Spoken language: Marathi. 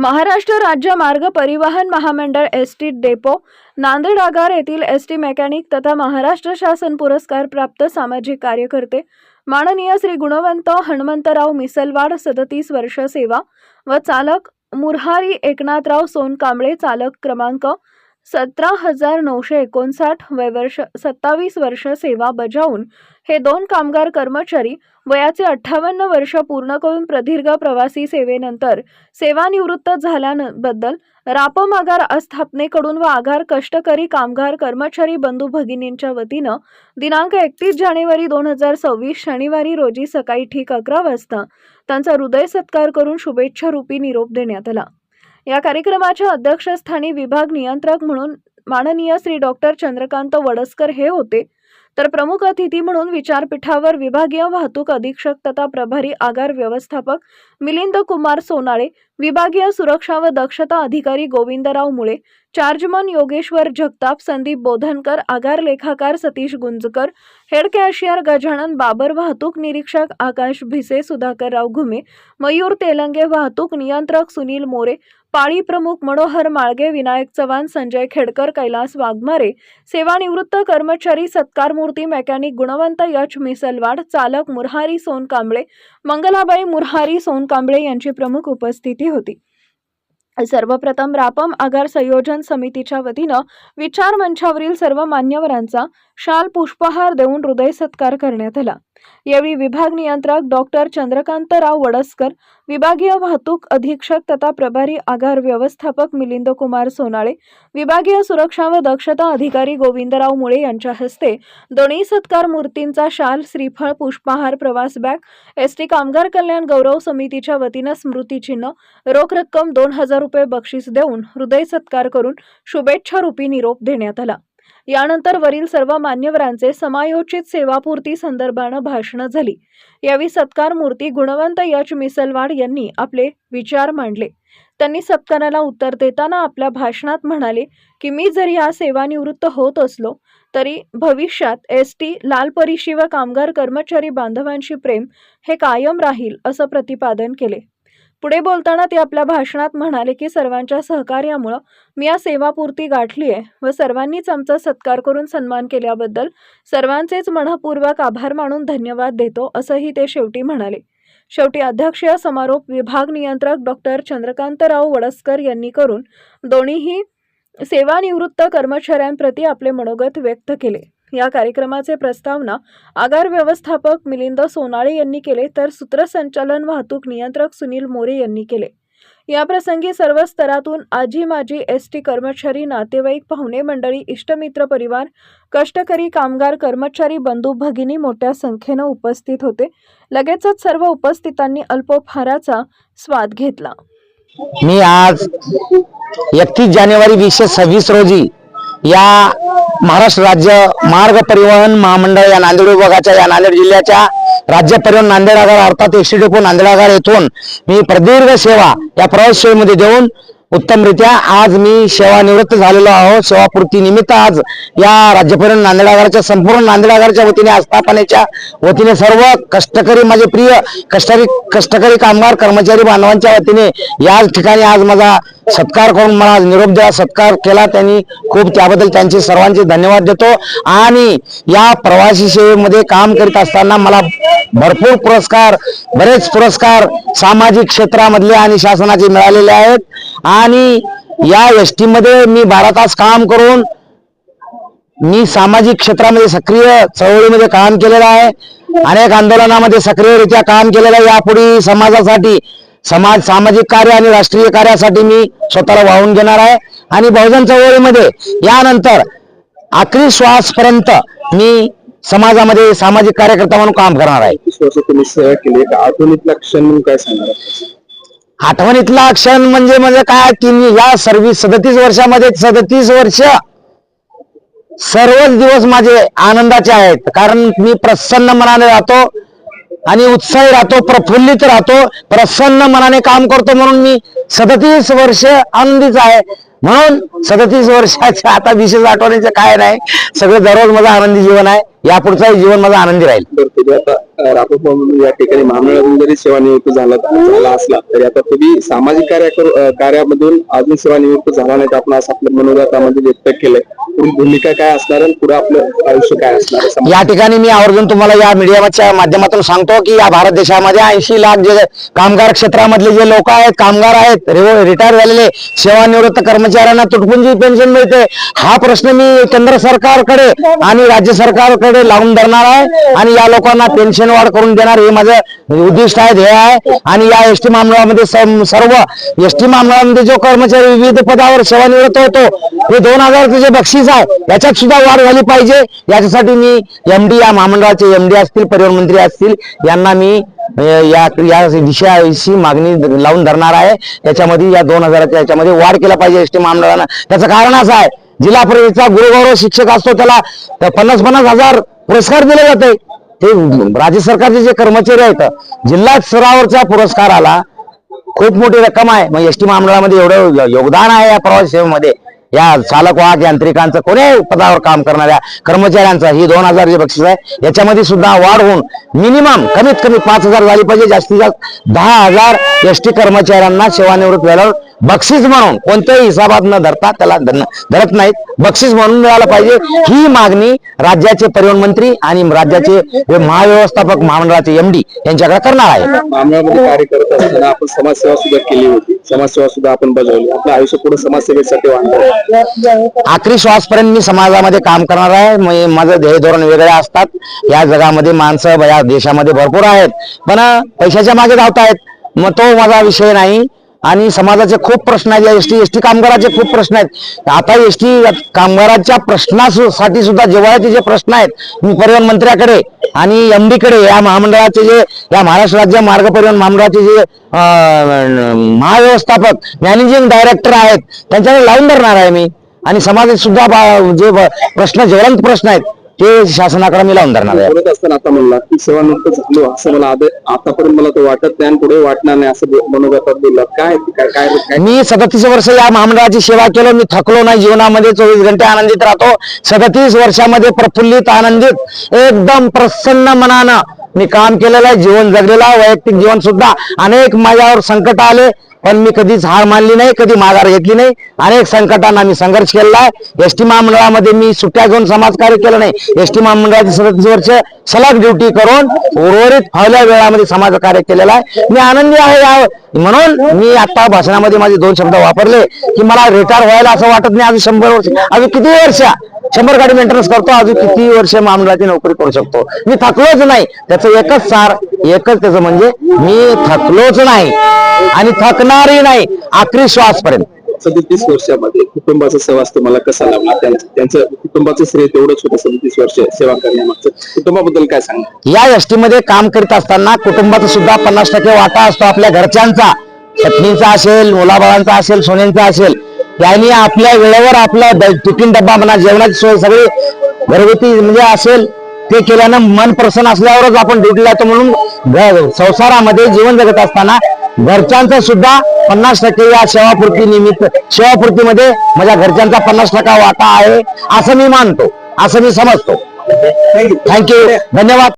महाराष्ट्र राज्य मार्ग परिवहन महामंडळ एस टी डेपो नांदेड आगार येथील एस टी मेकॅनिक तथा महाराष्ट्र शासन पुरस्कार प्राप्त सामाजिक कार्यकर्ते माननीय श्री गुणवंत हनुमंतराव मिसलवाड सदतीस वर्ष सेवा व चालक मुरहारी एकनाथराव सोनकांबळे चालक क्रमांक सतरा हजार नऊशे एकोणसाठ वय वर्ष सत्तावीस वर्ष सेवा बजावून हे दोन कामगार कर्मचारी वयाचे अठ्ठावन्न वर्ष पूर्ण करून प्रदीर्घ प्रवासी सेवेनंतर सेवानिवृत्त झाल्याबद्दल रापम आगार आस्थापनेकडून व आगार कष्टकरी कामगार कर्मचारी बंधू भगिनींच्या वतीनं दिनांक एकतीस जानेवारी दोन हजार सव्वीस शनिवारी रोजी सकाळी ठीक अकरा वाजता त्यांचा हृदय सत्कार करून शुभेच्छा रूपी निरोप देण्यात आला. या कार्यक्रमाच्या अध्यक्षस्थानी विभाग नियंत्रक म्हणून माननीय श्री डॉक्टर चंद्रकांत वडसकर हे होते. तर प्रमुख अतिथी म्हणून विचारपीठावर विभागीय वाहतूक अधीक्षक तथा प्रभारी आगार व्यवस्थापक मिलिंद कुमार सोनाळे विभागीय सुरक्षा व दक्षता अधिकारी गोविंदराव मुळे चार्जमन योगेश्वर जगताप संदीप बोधनकर आगार लेखाकार सतीश गुंजकर हेड कॅशियर गजानन बाबर वाहतूक निरीक्षक आकाश भिसे सुधाकरराव घुमे मयूर तेलंगे वाहतूक नियंत्रक सुनील मोरे पाळी प्रमुख मनोहर माळगे विनायक चव्हाण संजय खेडकर कैलास वाघमारे सेवानिवृत्त कर्मचारी सत्कारमूर्ती मेकॅनिक गुणवंत यश मिसलवाड चालक मुरहारी सोनकांबळे मंगलाबाई मुरहारी सोनकांबळे यांची प्रमुख उपस्थिती होती. सर्वप्रथम रापम आगार संयोजन समितीच्या वतीनं विचार मंचावरील सर्व मान्यवरांचा शाल पुष्पहार देऊन हृदय सत्कार करण्यात आला. यावेळी विभाग नियंत्रक डॉक्टर चंद्रकांतराव वडसकर विभागीय वाहतूक अधीक्षक तथा प्रभारी आगार व्यवस्थापक मिलिंद कुमार सोनाळे विभागीय सुरक्षा व दक्षता अधिकारी गोविंदराव मुळे यांच्या हस्ते दोन्ही सत्कार मूर्तींचा शाल श्रीफळ पुष्पहार प्रवास बॅग एस टी कामगार कल्याण गौरव समितीच्या वतीनं स्मृतिचिन्ह रोख रक्कम दोन हजार रुपये बक्षीस देऊन हृदय सत्कार करून शुभेच्छा रूपी निरोप देण्यात आला. यानंतर वरील सर्व मान्यवरांचे समायोजित सेवापूर्ती संदर्भानं भाषणं झाली. यावेळी सत्कार मूर्ती गुणवंत यश मिसलवाड यांनी आपले विचार मांडले. त्यांनी सत्काराला उत्तर देताना आपल्या भाषणात म्हणाले की मी जरी या सेवानिवृत्त होत असलो तरी भविष्यात एस टी लाल परिशी व कामगार कर्मचारी बांधवांशी प्रेम हे कायम राहील असं प्रतिपादन केले. पुढे बोलताना ते आपल्या भाषणात म्हणाले की सर्वांच्या सहकार्यामुळं मी या सेवापूर्ती गाठली आहे व सर्वांनीच आमचा सत्कार करून सन्मान केल्याबद्दल सर्वांचेच मनपूर्वक आभार मानून धन्यवाद देतो असंही ते शेवटी म्हणाले. शेवटी अध्यक्षीय समारोप विभाग नियंत्रक डॉक्टर चंद्रकांतराव वडसकर यांनी करून दोन्हीही सेवानिवृत्त कर्मचाऱ्यांप्रती आपले मनोगत व्यक्त केले. या कार्यक्रमाचे प्रस्तावना आगार व्यवस्थापक मिलिंद सोनाळे यांनी केले तर सूत्रसंचालन वाहतूक नियंत्रक सुनील मोरे यांनी केले. याप्रसंगी सर्व स्तरातून आजी माजी एस टी कर्मचारी नातेवाईक पाहुणे मंडळी इष्टमित्र परिवार कष्टकरी कामगार कर्मचारी बंधू भगिनी मोठ्या संख्येनं उपस्थित होते. लगेचच सर्व उपस्थितांनी अल्पोपहाराचा स्वाद घेतला. मी आज एकतीस जानेवारी वीसशे सव्वीस रोजी या महाराष्ट्र राज्य मार्ग परिवहन महामंडळ या नांदेड विभागाच्या या नांदेड जिल्ह्याच्या राज्य परिवहन नांदेड आगार अर्थात एसटी डेपो नांदेड आगार येथून मी प्रदीर्घ सेवा या प्रवास सेवेमध्ये देऊन उत्तमरित्या आज मी सेवानिवृत्त झालेलो आहोत. सेवापूर्ती निमित्त आज या राज्यपर्यंत परिवहन नांदेड आगाराच्या संपूर्ण नांदेड वतीने आस्थापनेच्या वतीने सर्व कष्टकरी माझे प्रिय कष्टकरी कष्टकरी कामगार कर्मचारी बांधवांच्या वतीने याच ठिकाणी आज माझा सत्कार करून मला निरोप द्या सत्कार केला त्यांनी. खूप त्याबद्दल त्यांचे सर्वांचे धन्यवाद देतो. आणि या प्रवासी सेवेमध्ये काम करीत असताना मला भरपूर पुरस्कार बरेच पुरस्कार सामाजिक क्षेत्रामधले आणि शासनाचे मिळालेले आहेत. आणि या एसमध्ये मी बारा तास काम करून मी सामाजिक क्षेत्रामध्ये सक्रिय चळवळीमध्ये काम केलेलं आहे. अनेक आंदोलनामध्ये सक्रियरित्या काम केलेलं आहे. यापुढे समाजासाठी समाज सामाजिक कार्य आणि राष्ट्रीय कार्यासाठी मी स्वतःला वाहून घेणार आहे. आणि बहुजन चळवळीमध्ये यानंतर आखरी श्वासपर्यंत मी समाजामध्ये सामाजिक कार्यकर्ता म्हणून काम करणार आहे. आठवणीतला क्षण म्हणून काय सांगणार आठवणीतला क्षण म्हणजे म्हणजे काय? की मी या सर्व्हिस सदतीस वर्षामध्ये सदतीस वर्ष सर्वच दिवस माझे आनंदाचे आहेत. कारण मी प्रसन्न मनाने राहतो. आणि उत्साही राहतो प्रफुल्लित राहतो प्रसन्न मनाने काम करतो म्हणून मी सदतीस वर्ष आनंदीच आहे. म्हणून सदतीस वर्षाच्या आता विशेष आठवणीचं काय नाही. सगळं दररोज माझं आनंदी जीवन आहे. यापुढचं जीवन माझं आनंदी राहील. बरं तुम्ही आता या ठिकाणी महामंडळातून जरी सेवानिवृत्त झाला झाला असला तरी आता तुम्ही सामाजिक कार्य करू- अं, कार्यामधून अजून सेवानिवृत्त झाला नाही आपण असं आपल्या मनोगतामध्ये व्यक्त केलंय. पुढील भूमिका काय असणार आणि पुढे आपलं आयुष्य काय असणार आहे? या ठिकाणी मी आवर्जून तुम्हाला या मीडियाच्या माध्यमातून सांगतो की या भारत देशामध्ये ऐंशी लाख जे कामगार क्षेत्रामधले जे लोक आहेत कामगार आहेत रिटायर झालेले सेवानिवृत्त कर्मचाऱ्यांना तुटपुंजी पेन्शन मिळते. हा प्रश्न मी केंद्र सरकारकडे आणि राज्य सरकारकडे लावून धरणार आहे आणि या लोकांना पेन्शन वाढ करून देणार हे माझं उद्दिष्ट आहे ध्येय आहे. आणि या एस टी महामंडळामध्ये सर्व एस टी महामंडळामध्ये जो कर्मचारी विविध पदावर सेवानिवृत्त होतो हे दोन हजारचं जे बक्षीस आहे याच्यात सुद्धा वाढ झाली पाहिजे. याच्यासाठी मी एमडी या महामंडळाचे एमडी असतील परिवहन मंत्री असतील यांना मी या या विषयाविषयी मागणी लावून धरणार आहे. याच्यामध्ये या दोन हजाराच्या याच्यामध्ये वाढ केला पाहिजे एस टी महामंडळानं. त्याचं कारण असं आहे जिल्हा परिषदेचा गुरुगौरव शिक्षक असतो त्याला पन्नास पन्नास हजार पुरस्कार दिले जाते. ते राज्य सरकारचे जे कर्मचारी आहेत जिल्हा स्तरावरच्या पुरस्काराला खूप मोठी रक्कम आहे. मग एस टी महामंडळामध्ये एवढं योगदान आहे या प्रवासी सेवेमध्ये. या चालक वाहक यांत्रिकांचं कोणी पदावर काम करणाऱ्या कर्मचाऱ्यांचं ही दोन हजार जे बक्षीस आहे याच्यामध्ये सुद्धा वाढ होऊन मिनिमम कमीत कमी पाच हजार झाली पाहिजे. जास्तीत जास्त दहा हजार एस टी कर्मचाऱ्यांना सेवानिवृत्त झाल्यावर बक्षीस म्हणून कोणत्याही हिसाबात न धरता त्याला धरत नाहीत. बक्षीस म्हणून मिळालं पाहिजे. ही मागणी राज्याचे परिवहन मंत्री आणि राज्याचे महाव्यवस्थापक महामंडळाचे एमडी यांच्याकडे करणार आहे. महामंडळामध्ये कार्य करत असताना आपण समाजसेवा सुद्धा केली होती. समाजसेवा सुद्धा आपण बजावली. आपलं आयुष्य पुढे समाजसेवेसाठी वाढलं. आखरी श्वासपर्यंत मी समाजामध्ये काम करणार आहे. माझं ध्येय धोरण वेगळे असतात. या जगामध्ये माणसं या देशामध्ये भरपूर आहेत. पण पैशाच्या मागे धावतायत. मग तो माझा विषय नाही. आणि समाजाचे खूप प्रश्न आहेत या एस टी कामगाराचे खूप प्रश्न आहेत. आता एस टी कामगाराच्या प्रश्नासाठी सुद्धा जिव्हाळ्याचे जे प्रश्न आहेत मी परिवहन मंत्र्याकडे आणि एमकडे या महामंडळाचे जे या महाराष्ट्र राज्य मार्ग परिवहन महामंडळाचे जे महाव्यवस्थापक मॅनेजिंग डायरेक्टर आहेत त्यांच्याकडे लावून धरणार आहे मी. आणि समाजात सुद्धा बा- जे प्रश्न ज्वलंत प्रश्न आहेत ते शासनाकडे मी लावून धरणार आहे. बोलत असताना आता म्हणला की सेवानिवृत्त झालो असं मला आधी आतापर्यंत मला तो वाटत नाही आणि पुढे वाटणार नाही असं बो- मनोगतात बोलला काय काय काय काय मी सदतीस वर्ष या महामंडळाची सेवा केलो. मी थकलो नाही. जीवनामध्ये चोवीस घंटे आनंदित राहतो. सदतीस वर्षामध्ये प्रफुल्लित आनंदित एकदम प्रसन्न मनानं मी काम केलेलं आहे जीवन जगलेलं आहे वैयक्तिक जीवन सुद्धा. अनेक माझ्यावर संकट आले पण मी कधीच हार मानली नाही कधी माघार घेतली नाही. अनेक संकटांना मी संघर्ष केलेला आहे. एस टी महामंडळामध्ये मी सुट्ट्या घेऊन समाजकार्य केलं नाही. एस टी महामंडळाची सदतीस वर्ष सलग ड्युटी करून उर्वरित फावल्या वेळामध्ये समाजकार्य केलेलं आहे. मी आनंदी आहे या म्हणून मी आता भाषणामध्ये माझे दोन शब्द वापरले की मला रिटायर व्हायला असं वाटत नाही. अजून शंभर वर्ष अजून किती वर्ष? शंभर गाडी मेंटेनन्स करतो अजून किती वर्ष महामंडळाची नोकरी करू शकतो. मी थकलोच नाही. त्याचं एकच सार एकच त्याचं म्हणजे मी थकलोच नाही. आणि थकणारही नाही आखरी श्वासपर्यंत. सदतीस वर्षामध्ये कुटुंबाचा सहवास तुम्हाला कसा लाभला त्यांचं त्यांचं कुटुंबाचं श्रेय तेवढंच होतं सदतीस वर्ष सेवा करण्यामागचं. कुटुंबाबद्दल काय सांगा या एसटी मध्ये काम करीत असताना कुटुंबाचा सुद्धा पन्नास टक्के वाटा असतो आपल्या घरच्यांचा. पत्नीचा असेल मुलाबाळांचा असेल सोन्यांचा असेल. यांनी आपल्या वेळेवर आपला टिफिन डब्बा म्हणा जेवणाची सोय सगळी घरगुती म्हणजे असेल ते केल्यानं मन प्रसन्न असल्यावरच आपण ड्युटीला येतो म्हणून संसारामध्ये जीवन जगत असताना घरच्यांचा सुद्धा पन्नास टक्के या सेवापूर्ती निमित्त सेवापूर्तीमध्ये माझ्या घरच्यांचा पन्नास टक्का वाटा आहे असं मी मानतो असं मी समजतो. थँक्यू धन्यवाद.